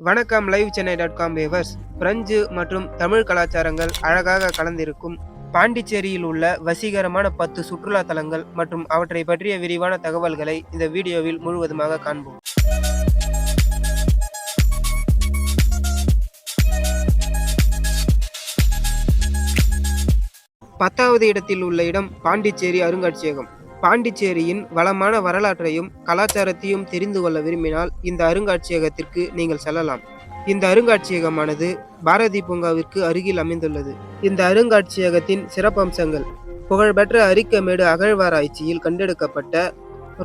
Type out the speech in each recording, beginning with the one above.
வணக்கம் live Chennai dot com viewers French மற்றும் தமிழ் கலாச்சாரங்கள் அழகாக கலந்திருக்கும். பாண்டிச்சேரியில் உள்ள வசீகரமான பத்து சுற்றுலா தலங்கள் மற்றும் அவற்றை பற்றிய விரிவான தகவல்களை இந்த வீடியோவில் முழுவதுமாக காண்போம். பத்தாவது இடத்தில் உள்ள இடம் பாண்டிச்சேரி அருங்காட்சியகம். பாண்டிச்சேரியின் வளமான வரலாற்றையும் கலாச்சாரத்தையும் தெரிந்து கொள்ள விரும்பினால் இந்த அருங்காட்சியகத்திற்கு நீங்கள் செல்லலாம். இந்த அருங்காட்சியகமானது பாரதி பூங்காவிற்கு அருகில் அமைந்துள்ளது. இந்த அருங்காட்சியகத்தின் சிறப்பம்சங்கள். புகழ்பெற்ற அரிக்கமேடு அகழ்வாராய்ச்சியில் கண்டெடுக்கப்பட்ட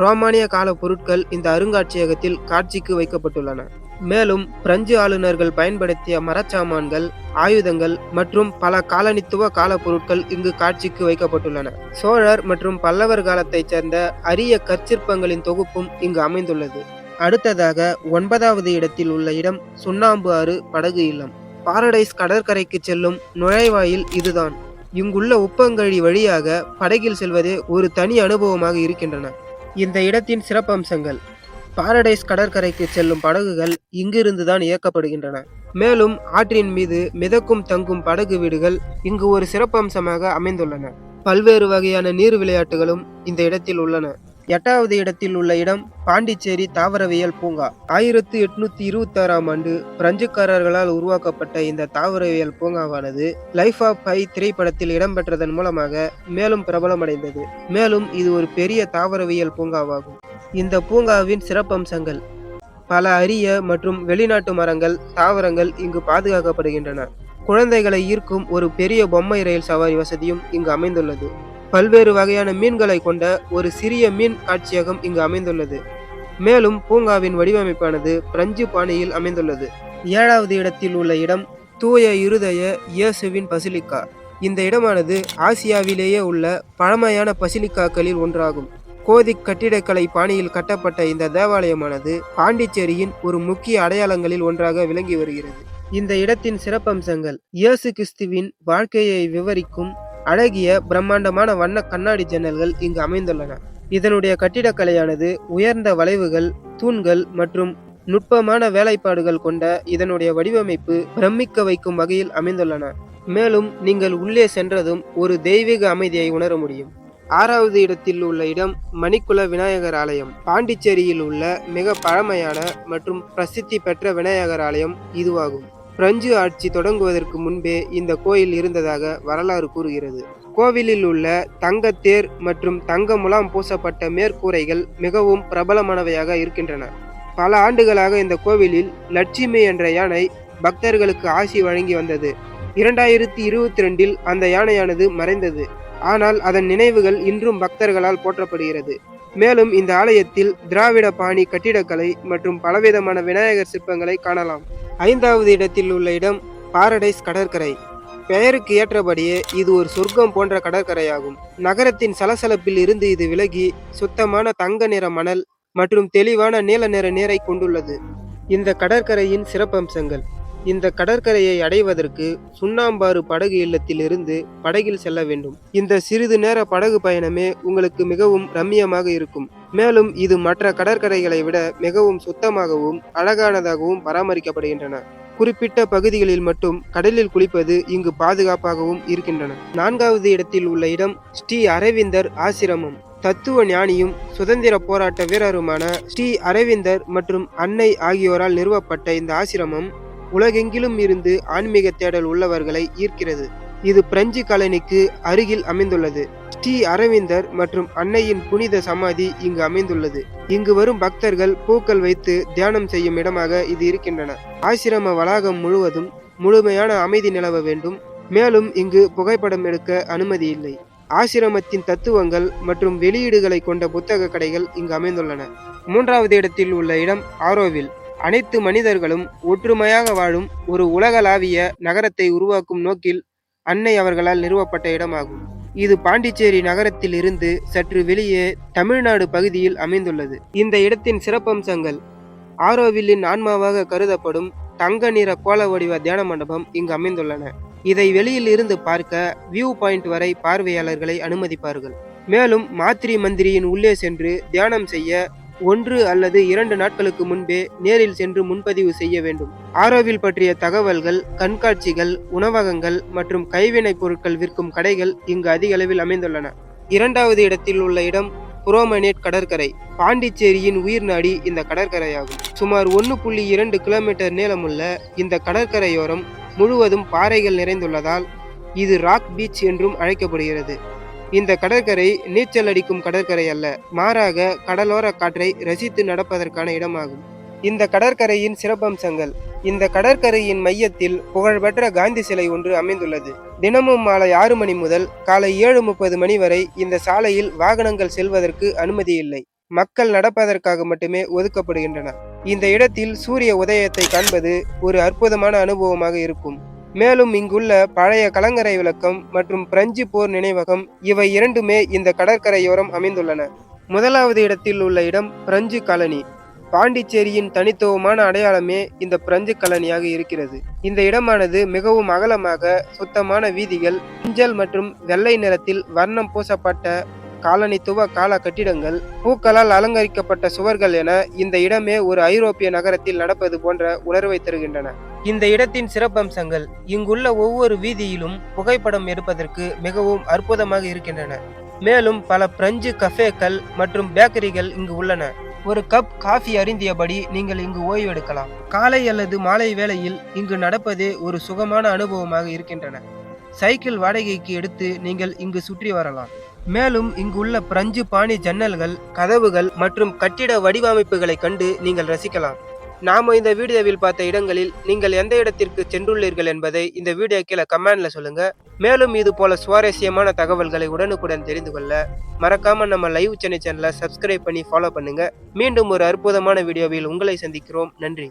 ரோமானிய கால பொருட்கள் இந்த அருங்காட்சியகத்தில் காட்சிக்கு வைக்கப்பட்டுள்ளன. மேலும் பிரெஞ்சு ஆளுநர்கள் பயன்படுத்திய மரச்சாமான்கள் ஆயுதங்கள் மற்றும் பல காலனித்துவ கால பொருட்கள் இங்கு காட்சிக்கு வைக்கப்பட்டுள்ளன. சோழர் மற்றும் பல்லவர் காலத்தைச் சேர்ந்த அரிய கற்சிற்பங்களின் தொகுப்பும் இங்கு அமைந்துள்ளது. அடுத்ததாக ஒன்பதாவது இடத்தில் உள்ள இடம் சுண்ணாம்பு ஆறு படகு இல்லம். பாரடைஸ் கடற்கரைக்கு செல்லும் நுழைவாயில் இதுதான். இங்குள்ள உப்பங்கழி வழியாக படகில் செல்வதே ஒரு தனி அனுபவமாக இருக்கின்றன. இந்த இடத்தின் சிறப்பம்சங்கள். பாரடைஸ் கடற்கரைக்கு செல்லும் படகுகள் இங்கிருந்துதான் இயக்கப்படுகின்றன. மேலும் ஆற்றின் மீது மிதக்கும் தங்கும் படகு வீடுகள் இங்கு ஒரு சிறப்பம்சமாக அமைந்துள்ளன. பல்வேறு வகையான நீர் விளையாட்டுகளும் இந்த இடத்தில் உள்ளன. எட்டாவது இடத்தில் உள்ள இடம் பாண்டிச்சேரி தாவரவியல் பூங்கா. ஆயிரத்து எட்நூத்தி இருபத்தி ஆறாம் ஆண்டு பிரெஞ்சுக்காரர்களால் உருவாக்கப்பட்ட இந்த தாவரவியல் பூங்காவானது லைஃப் ஆஃப் பை திரைப்படத்தில் இடம்பெற்றதன் மூலமாக மேலும் பிரபலமடைந்தது. மேலும் இது ஒரு பெரிய தாவரவியல் பூங்காவாகும். இந்த பூங்காவின் சிறப்பம்சங்கள். பல அரிய மற்றும் வெளிநாட்டு மரங்கள் தாவரங்கள் இங்கு பாதுகாக்கப்படுகின்றன. குழந்தைகளை ஈர்க்கும் ஒரு பெரிய பொம்மை ரயில் சவாரி வசதியும் இங்கு அமைந்துள்ளது. பல்வேறு வகையான மீன்களை கொண்ட ஒரு சிறிய மீன் காட்சியகம் இங்கு அமைந்துள்ளது. மேலும் பூங்காவின் வடிவமைப்பானது பிரெஞ்சு பாணியில் அமைந்துள்ளது. ஏழாவது இடத்தில் உள்ள இடம் தூய இருதய இயேசுவின் பசிலிக்கா. இந்த இடமானது ஆசியாவிலேயே உள்ள பழமையான பசிலிக்காக்களில் ஒன்றாகும். கோதிக் கட்டிடக்கலை பாணியில் கட்டப்பட்ட இந்த தேவாலயமானது பாண்டிச்சேரியின் ஒரு முக்கிய அடையாளங்களில் ஒன்றாக விளங்கி வருகிறது. இந்த இடத்தின் சிறப்பம்சங்கள் இயேசு கிறிஸ்துவின் வாழ்க்கையை விவரிக்கும் அழகிய பிரம்மாண்டமான வண்ண கண்ணாடி ஜன்னல்கள் இங்கு அமைந்துள்ளன. இதனுடைய கட்டிடக்கலையானது உயர்ந்த வளைவுகள் தூண்கள் மற்றும் நுட்பமான வேலைப்பாடுகள் கொண்ட இதனுடைய வடிவமைப்பு பிரமிக்க வைக்கும் வகையில் அமைந்துள்ளன. மேலும் நீங்கள் உள்ளே சென்றதும் ஒரு தெய்வீக அமைதியை உணர முடியும். ஆறாவது இடத்தில் உள்ள இடம் மணிக்குல விநாயகர் ஆலயம். பாண்டிச்சேரியில் உள்ள மிக பழமையான மற்றும் பிரசித்தி பெற்ற விநாயகர் ஆலயம் இதுவாகும். பிரெஞ்சு ஆட்சி தொடங்குவதற்கு முன்பே இந்த கோயில் இருந்ததாக வரலாறு கூறுகிறது. கோவிலில் உள்ள தங்கத்தேர் மற்றும் தங்க முலாம் பூசப்பட்ட மேற்கூரைகள் மிகவும் பிரபலமானவையாக இருக்கின்றன. பல ஆண்டுகளாக இந்த கோவிலில் லட்சுமி என்ற யானை பக்தர்களுக்கு ஆசி வழங்கி வந்தது. இரண்டாயிரத்தி இருபத்தி ரெண்டில் அந்த யானையானது மறைந்தது. ஆனால் அதன் நினைவுகள் இன்றும் பக்தர்களால் போற்றப்படுகிறது. மேலும் இந்த ஆலயத்தில் திராவிட பாணி கட்டிடக்கலை மற்றும் பலவிதமான விநாயகர் சிற்பங்களை காணலாம். ஐந்தாவது இடத்தில் உள்ள இடம் பாரடைஸ் கடற்கரை. பெயருக்கு ஏற்றபடியே இது ஒரு சொர்க்கம் போன்ற கடற்கரையாகும். நகரத்தின் சலசலப்பில் இருந்து இது விலகி சுத்தமான தங்க நிற மணல் மற்றும் தெளிவான நீல நிற நீரை கொண்டுள்ளது. இந்த கடற்கரையின் சிறப்பம்சங்கள். இந்த கடற்கரையை அடைவதற்கு சுண்ணாம்பாறு படகு இல்லத்திலிருந்து படகில் செல்ல வேண்டும். இந்த சிறிது நேர படகு பயணமே உங்களுக்கு மிகவும் ரம்மியமாக இருக்கும். மேலும் இது மற்ற கடற்கரைகளை விட மிகவும் சுத்தமாகவும் அழகானதாகவும் பராமரிக்கப்படுகின்றன. குறிப்பிட்ட பகுதிகளில் மட்டும் கடலில் குளிப்பது இங்கு பாதுகாப்பாகவும் இருக்கின்றன. நான்காவது இடத்தில் உள்ள இடம் ஸ்ரீ அரவிந்தர் ஆசிரமம். தத்துவ ஞானியும் சுதந்திர போராட்ட வீரருமான ஸ்ரீ அரவிந்தர் மற்றும் அன்னை ஆகியோரால் நிறுவப்பட்ட இந்த ஆசிரமம் உலகெங்கிலும் இருந்து ஆன்மீக தேடல் உள்ளவர்களை ஈர்க்கிறது. இது பிரெஞ்சு காலனிக்கு அருகில் அமைந்துள்ளது. ஸ்ரீ அரவிந்தர் மற்றும் அன்னையின் புனித சமாதி இங்கு அமைந்துள்ளது. இங்கு வரும் பக்தர்கள் பூக்கள் வைத்து தியானம் செய்யும் இடமாக இது இருக்கின்றன. ஆசிரம வளாகம் முழுவதும் முழுமையான அமைதி நிலவ வேண்டும். மேலும் இங்கு புகைப்படம் எடுக்க அனுமதி இல்லை. ஆசிரமத்தின் தத்துவங்கள் மற்றும் வெளியீடுகளை கொண்ட புத்தக கடைகள் இங்கு அமைந்துள்ளன. மூன்றாவது இடத்தில் உள்ள இடம் ஆரோவில். அனைத்து மனிதர்களும் ஒற்றுமையாக வாழும் ஒரு உலகளாவிய நகரத்தை உருவாக்கும் நோக்கில் அன்னை அவர்களால் நிறுவப்பட்ட இடமாகும். இது பாண்டிச்சேரி நகரத்தில் இருந்து சற்று வெளியே தமிழ்நாடு பகுதியில் அமைந்துள்ளது. இந்த இடத்தின் சிறப்பம்சங்கள் ஆரோவில்லின் ஆன்மாவாக கருதப்படும் தங்க நிற கோல வடிவ தியான மண்டபம் இங்கு அமைந்துள்ளன. இதை வெளியில் இருந்து பார்க்க வியூ பாயிண்ட் வரை பார்வையாளர்களை அனுமதிப்பார்கள். மேலும் மாத்திரி மந்திரியின் உள்ளே சென்று தியானம் செய்ய ஒன்று அல்லது இரண்டு நாட்களுக்கு முன்பே நேரில் சென்று முன்பதிவு செய்ய வேண்டும். ஆரோவில் பற்றிய தகவல்கள் கண்காட்சிகள் உணவகங்கள் மற்றும் கைவினைப் பொருட்கள் விற்கும் கடைகள் இங்கு அதிக அளவில் அமைந்துள்ளன. இரண்டாவது இடத்தில் உள்ள இடம் புரோமனேட் கடற்கரை. பாண்டிச்சேரியின் உயிர் நாடி இந்த கடற்கரையாகும். சுமார் ஒன்று புள்ளி இரண்டு கிலோமீட்டர் நீளமுள்ள இந்த கடற்கரையோரம் முழுவதும் பாறைகள் நிறைந்துள்ளதால் இது ராக் பீச் என்றும் அழைக்கப்படுகிறது. இந்த கடற்கரை நீச்சல் அடிக்கும் கடற்கரை அல்ல மாறாக கடலோர காற்றை ரசித்து நடப்பதற்கான இடமாகும். இந்த கடற்கரையின் சிறப்பம்சங்கள் இந்த கடற்கரையின் மையத்தில் புகழ்பெற்ற காந்தி சிலை ஒன்று அமைந்துள்ளது. தினமும் மாலை ஆறு மணி முதல் காலை ஏழு முப்பது மணி வரை இந்த சாலையில் வாகனங்கள் செல்வதற்கு அனுமதி இல்லை. மக்கள் நடப்பதற்காக மட்டுமே ஒதுக்கப்படுகின்றன. இந்த இடத்தில் சூரிய உதயத்தை காண்பது ஒரு அற்புதமான அனுபவமாக இருக்கும். மேலும் இங்குள்ள பழைய கலங்கரை விளக்கம் மற்றும் பிரெஞ்சு போர் நினைவகம் இவை இரண்டுமே இந்த கடற்கரையோரம் அமைந்துள்ளன. முதலாவது இடத்தில் உள்ள இடம் பிரெஞ்சு காலனி பாண்டிச்சேரியின் தனித்துவமான அடையாளமே இந்த பிரெஞ்சு காலனியாக இருக்கிறது. இந்த இடமானது மிகவும் அகலமாக சுத்தமான வீதிகள் மஞ்சள் மற்றும் வெள்ளை நிறத்தில் வர்ணம் பூசப்பட்ட காலனித்துவ கால கட்டிடங்கள் பூக்களால் அலங்கரிக்கப்பட்ட சுவர்கள் என இந்த இடமே ஒரு ஐரோப்பிய நகரத்தில் நடப்பது போன்ற உணர்வை தருகின்றன. இந்த இடத்தின் சிறப்பம்சங்கள் இங்குள்ள ஒவ்வொரு வீதியிலும் புகைப்படம் எடுப்பதற்கு மிகவும் அற்புதமாக இருக்கின்றன. மேலும் பல பிரெஞ்சு கஃபேக்கள் மற்றும் பேக்கரிகள் இங்கு உள்ளன. ஒரு கப் காஃபி அருந்தியபடி நீங்கள் இங்கு ஓய்வெடுக்கலாம் காலை அல்லது மாலை வேளையில் இங்கு நடப்பதே ஒரு சுகமான அனுபவமாக இருக்கின்றன. சைக்கிள் வாடகைக்கு எடுத்து நீங்கள் இங்கு சுற்றி வரலாம். மேலும் இங்குள்ள பிரெஞ்சு பாணி ஜன்னல்கள் கதவுகள் மற்றும் கட்டிட வடிவமைப்புகளை கண்டு நீங்கள் ரசிக்கலாம். நாம இந்த வீடியோவில் பார்த்த இடங்களில் நீங்கள் எந்த இடத்திற்கு சென்றுள்ளீர்கள் என்பதை இந்த வீடியோ கீழே கமெண்ட்ல சொல்லுங்க. மேலும் இது போல சுவாரஸ்யமான தகவல்களை உடனுக்குடன் தெரிந்து கொள்ள மறக்காம நம்ம லைவ் சென்னை சேனலை சப்ஸ்கிரைப் பண்ணி ஃபாலோ பண்ணுங்க. மீண்டும் ஒரு அற்புதமான வீடியோவில் உங்களை சந்திக்கிறோம். நன்றி.